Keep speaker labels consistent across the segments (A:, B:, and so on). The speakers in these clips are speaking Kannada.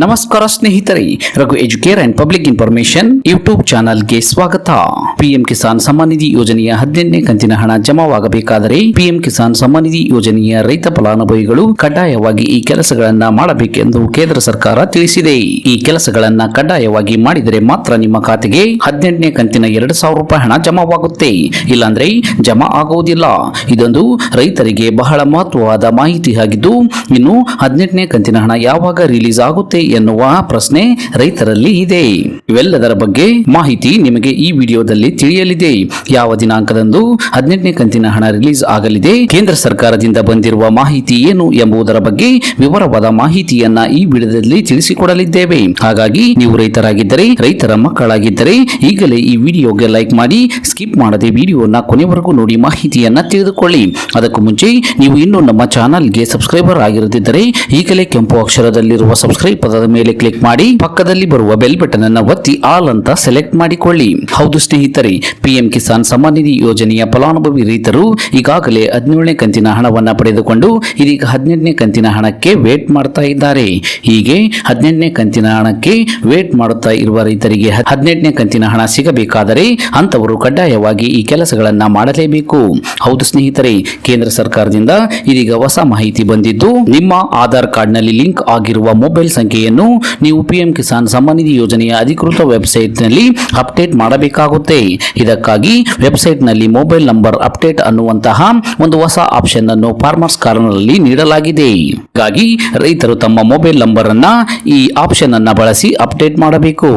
A: ನಮಸ್ಕಾರ ಸ್ನೇಹಿತರೆ, Raghu educare and public information YouTube ಚಾನಲ್ಗೆ ಸ್ವಾಗತ. ಪಿಎಂ ಕಿಸಾನ್ ಸಮ್ಮಾನ್ ನಿಧಿ ಯೋಜನೆಯ ಹದಿನೆಂಟನೇ ಕಂತಿನ ಹಣ ಜಮಾವಾಗಬೇಕಾದರೆ ಪಿಎಂ ಕಿಸಾನ್ ಸಮ್ಮಾನ್ ನಿಧಿ ಯೋಜನೆಯ ರೈತ ಫಲಾನುಭವಿಗಳು ಕಡ್ಡಾಯವಾಗಿ ಈ ಕೆಲಸಗಳನ್ನ ಮಾಡಬೇಕೆಂದು ಕೇಂದ್ರ ಸರ್ಕಾರ ತಿಳಿಸಿದೆ. ಈ ಕೆಲಸಗಳನ್ನ ಕಡ್ಡಾಯವಾಗಿ ಮಾಡಿದರೆ ಮಾತ್ರ ನಿಮ್ಮ ಖಾತೆಗೆ ಹದಿನೆಂಟನೇ ಕಂತಿನ ಎರಡು ಸಾವಿರ ರೂಪಾಯಿ ಹಣ ಜಮಾವಾಗುತ್ತೆ. ಇಲ್ಲಾಂದ್ರೆ ಜಮಾ ಆಗುವುದಿಲ್ಲ. ಇದೊಂದು ರೈತರಿಗೆ ಬಹಳ ಮಹತ್ವವಾದ ಮಾಹಿತಿ ಆಗಿದ್ದು ಇನ್ನು ಹದಿನೆಂಟನೇ ಕಂತಿನ ಹಣ ಯಾವಾಗ ರಿಲೀಸ್ ಆಗುತ್ತೆ ಎನ್ನುವ ಪ್ರಶ್ನೆ ರೈತರಲ್ಲಿ ಇದೆ. ಇವೆಲ್ಲದರ ಬಗ್ಗೆ ಮಾಹಿತಿ ನಿಮಗೆ ಈ ವಿಡಿಯೋದಲ್ಲಿ ತಿಳಿಯಲಿದೆ. ಯಾವ ದಿನಾಂಕದಂದು ಹದಿನೆಂಟನೇ ಕಂತಿನ ಹಣ ರಿಲೀಸ್ ಆಗಲಿದೆ? ಕೇಂದ್ರ ಸರ್ಕಾರದಿಂದ ಬಂದಿರುವ ಮಾಹಿತಿ ಏನು ಎಂಬುದರ ಬಗ್ಗೆ ವಿವರವಾದ ಮಾಹಿತಿಯನ್ನ ಈ ವಿಡಿಯೋದಲ್ಲಿ ತಿಳಿಸಿಕೊಡಲಿದ್ದೇವೆ. ಹಾಗಾಗಿ ನೀವು ರೈತರಾಗಿದ್ದರೆ, ರೈತರ ಮಕ್ಕಳಾಗಿದ್ದರೆ ಈಗಲೇ ಈ ವಿಡಿಯೋಗೆ ಲೈಕ್ ಮಾಡಿ, ಸ್ಕಿಪ್ ಮಾಡದೆ ವಿಡಿಯೋನ ಕೊನೆವರೆಗೂ ನೋಡಿ ಮಾಹಿತಿಯನ್ನ ತಿಳಿದುಕೊಳ್ಳಿ. ಅದಕ್ಕೂ ಮುಂಚೆ ನೀವು ಇನ್ನೂ ನಮ್ಮ ಚಾನಲ್ಗೆ ಸಬ್ಸ್ಕ್ರೈಬರ್ ಆಗಿರದಿದ್ದರೆ ಈಗಲೇ ಕೆಂಪು ಅಕ್ಷರದಲ್ಲಿರುವ ಸಬ್ಸ್ಕ್ರೈಬ್ ಮೇಲೆ ಕ್ಲಿಕ್ ಮಾಡಿ ಪಕ್ಕದಲ್ಲಿ ಬರುವ ಬೆಲ್ ಬಟನ್ ಅನ್ನು ಒತ್ತಿ ಆಲ್ ಅಂತ ಸೆಲೆಕ್ಟ್ ಮಾಡಿಕೊಳ್ಳಿ. ಹೌದು ಸ್ನೇಹಿತರೆ ಪಿಎಂ ಕಿಸಾನ್ ಸಮ್ಮಾನ್ ನಿಧಿ ಯೋಜನೆಯ ಫಲಾನುಭವಿ ರೈತರು ಈಗಾಗಲೇ ಹದಿನೇಳನೇ ಕಂತಿನ ಹಣವನ್ನು ಪಡೆದುಕೊಂಡು ಇದೀಗ ಹದಿನೆಂಟನೇ ಕಂತಿನ ಹಣಕ್ಕೆ ವೇಟ್ ಮಾಡ್ತಾ ಇದ್ದಾರೆ. ಹೀಗೆ ಹದಿನೆಂಟನೇ ಕಂತಿನ ಹಣಕ್ಕೆ ವೇಟ್ ಮಾಡುತ್ತಾ ಇರುವ ರೈತರಿಗೆ ಹದಿನೆಂಟನೇ ಕಂತಿನ ಹಣ ಸಿಗಬೇಕಾದರೆ ಅಂತವರು ಕಡ್ಡಾಯವಾಗಿ ಈ ಕೆಲಸಗಳನ್ನು ಮಾಡಲೇಬೇಕು. ಹೌದು ಸ್ನೇಹಿತರೆ, ಕೇಂದ್ರ ಸರ್ಕಾರದಿಂದ ಇದೀಗ ಹೊಸ ಮಾಹಿತಿ ಬಂದಿದ್ದು, ನಿಮ್ಮ ಆಧಾರ್ ಕಾರ್ಡ್ನಲ್ಲಿ ಲಿಂಕ್ ಆಗಿರುವ ಮೊಬೈಲ್ ಸಂಖ್ಯೆಯನ್ನು ನೀವು ಪಿಎಂ ಕಿಸಾನ್ ಸಮ್ಮಾನ್ ನಿಧಿ ಯೋಜನೆಯ ಅಧಿಕೃತ ವೆಬ್ಸೈಟ್ನಲ್ಲಿ ಅಪ್ಡೇಟ್ ಮಾಡಬೇಕಾಗುತ್ತೆ. ಇದಕ್ಕಾಗಿ ವೆಬ್ಸೈಟ್ನಲ್ಲಿ ಮೊಬೈಲ್ ನಂಬರ್ ಅಪ್ಡೇಟ್ ಅನ್ನುವಂತಹ ಒಂದು ಹೊಸ ಆಪ್ಷನ್ ಅನ್ನು ಫಾರ್ಮರ್ಸ್ ಕಾರ್ನರ್ನಲ್ಲಿ ನೀಡಲಾಗಿದೆ. ಹೀಗಾಗಿ ರೈತರು ತಮ್ಮ ಮೊಬೈಲ್ ನಂಬರ್ ಅನ್ನ ಈ ಆಪ್ಷನ್ ಅನ್ನ ಬಳಸಿ ಅಪ್ಡೇಟ್ ಮಾಡಬೇಕು.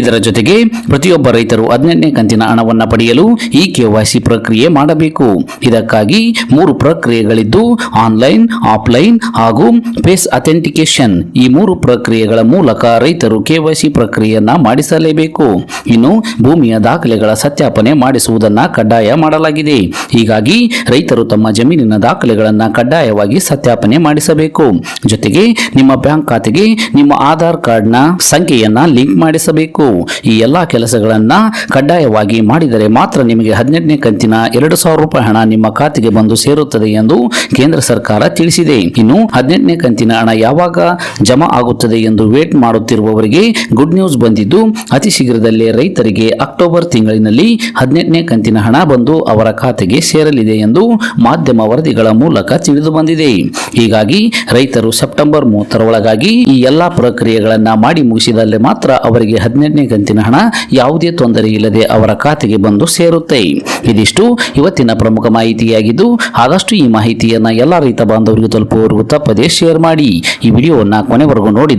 A: ಇದರ ಜೊತೆಗೆ ಪ್ರತಿಯೊಬ್ಬ ರೈತರು ಹದಿನೆಂಟನೇ ಕಂತಿನ ಹಣವನ್ನು ಪಡೆಯಲು ಈ ಕೆವೈಸಿ ಪ್ರಕ್ರಿಯೆ ಮಾಡಬೇಕು. ಇದಕ್ಕಾಗಿ ಮೂರು ಪ್ರಕ್ರಿಯೆಗಳಿದ್ದು ಆನ್ಲೈನ್, ಆಫ್ಲೈನ್ ಹಾಗೂ ಫೇಸ್ ಅಥೆಂಟಿಕೇಶನ್ ಈ ಮೂರು ಪ್ರಕ್ರಿಯೆಗಳ ಮೂಲಕ ರೈತರು ಕೆವೈಸಿ ಪ್ರಕ್ರಿಯೆಯನ್ನ ಮಾಡಿಸಲೇಬೇಕು. ಇನ್ನು ಭೂಮಿಯ ದಾಖಲೆಗಳ ಸತ್ಯಾಪನೆ ಮಾಡಿಸುವುದನ್ನು ಕಡ್ಡಾಯ ಮಾಡಲಾಗಿದೆ. ಹೀಗಾಗಿ ರೈತರು ತಮ್ಮ ಜಮೀನಿನ ದಾಖಲೆಗಳನ್ನು ಕಡ್ಡಾಯವಾಗಿ ಸತ್ಯಾಪನೆ ಮಾಡಿಸಬೇಕು. ಜೊತೆಗೆ ನಿಮ್ಮ ಬ್ಯಾಂಕ್ ಖಾತೆಗೆ ನಿಮ್ಮ ಆಧಾರ್ ಕಾರ್ಡ್ನ ಸಂಖ್ಯೆಯನ್ನು ಲಿಂಕ್ ಮಾಡಿಸಬೇಕು. ಈ ಎಲ್ಲ ಕೆಲಸಗಳನ್ನು ಕಡ್ಡಾಯವಾಗಿ ಮಾಡಿದರೆ ಮಾತ್ರ ನಿಮಗೆ ಹದಿನೆಂಟನೇ ಕಂತಿನ ಎರಡು ಸಾವಿರ ರೂಪಾಯಿ ಹಣ ನಿಮ್ಮ ಖಾತೆಗೆ ಬಂದು ಸೇರುತ್ತದೆ ಎಂದು ಕೇಂದ್ರ ಸರ್ಕಾರ ತಿಳಿಸಿದೆ. ಇನ್ನು ಹದಿನೆಂಟನೇ ಕಂತಿನ ಹಣ ಯಾವಾಗ ಜಮಾ ಆಗುತ್ತದೆ ಎಂದು ವೇಟ್ ಮಾಡುತ್ತಿರುವವರಿಗೆ ಗುಡ್ ನ್ಯೂಸ್ ಬಂದಿದ್ದು, ಅತಿ ಶೀಘ್ರದಲ್ಲೇ ರೈತರಿಗೆ ಅಕ್ಟೋಬರ್ ತಿಂಗಳಿನಲ್ಲಿ ಹದಿನೆಂಟನೇ ಕಂತಿನ ಹಣ ಬಂದು ಅವರ ಖಾತೆಗೆ ಸೇರಲಿದೆ ಎಂದು ಮಾಧ್ಯಮ ವರದಿಗಳ ಮೂಲಕ ತಿಳಿದು ಬಂದಿದೆ. ಹೀಗಾಗಿ ರೈತರು ಸೆಪ್ಟೆಂಬರ್ ಮೂವತ್ತರ ಒಳಗಾಗಿ ಈ ಎಲ್ಲಾ ಪ್ರಕ್ರಿಯೆಗಳನ್ನು ಮಾಡಿ ಮುಗಿಸಿದಲ್ಲಿ ಮಾತ್ರ ಅವರಿಗೆ ಹದಿನೆಂಟನೇ ಕಂತಿನ ಹಣ ಯಾವುದೇ ತೊಂದರೆ ಇಲ್ಲದೆ ಅವರ ಖಾತೆಗೆ ಬಂದು ಸೇರುತ್ತೆ. ಇದಿಷ್ಟು ಇವತ್ತಿನ ಪ್ರಮುಖ ಮಾಹಿತಿಯಾಗಿದ್ದು, ಆದಷ್ಟು ಈ ಮಾಹಿತಿಯನ್ನ ಎಲ್ಲ ರೈತ ಬಾಂಧವರಿಗೆ ತಲುಪುವವರೆಗೂ ತಪ್ಪದೇ ಶೇರ್ ಮಾಡಿ. ಈ ವಿಡಿಯೋವನ್ನು ಕೊನೆವರೆಗೂ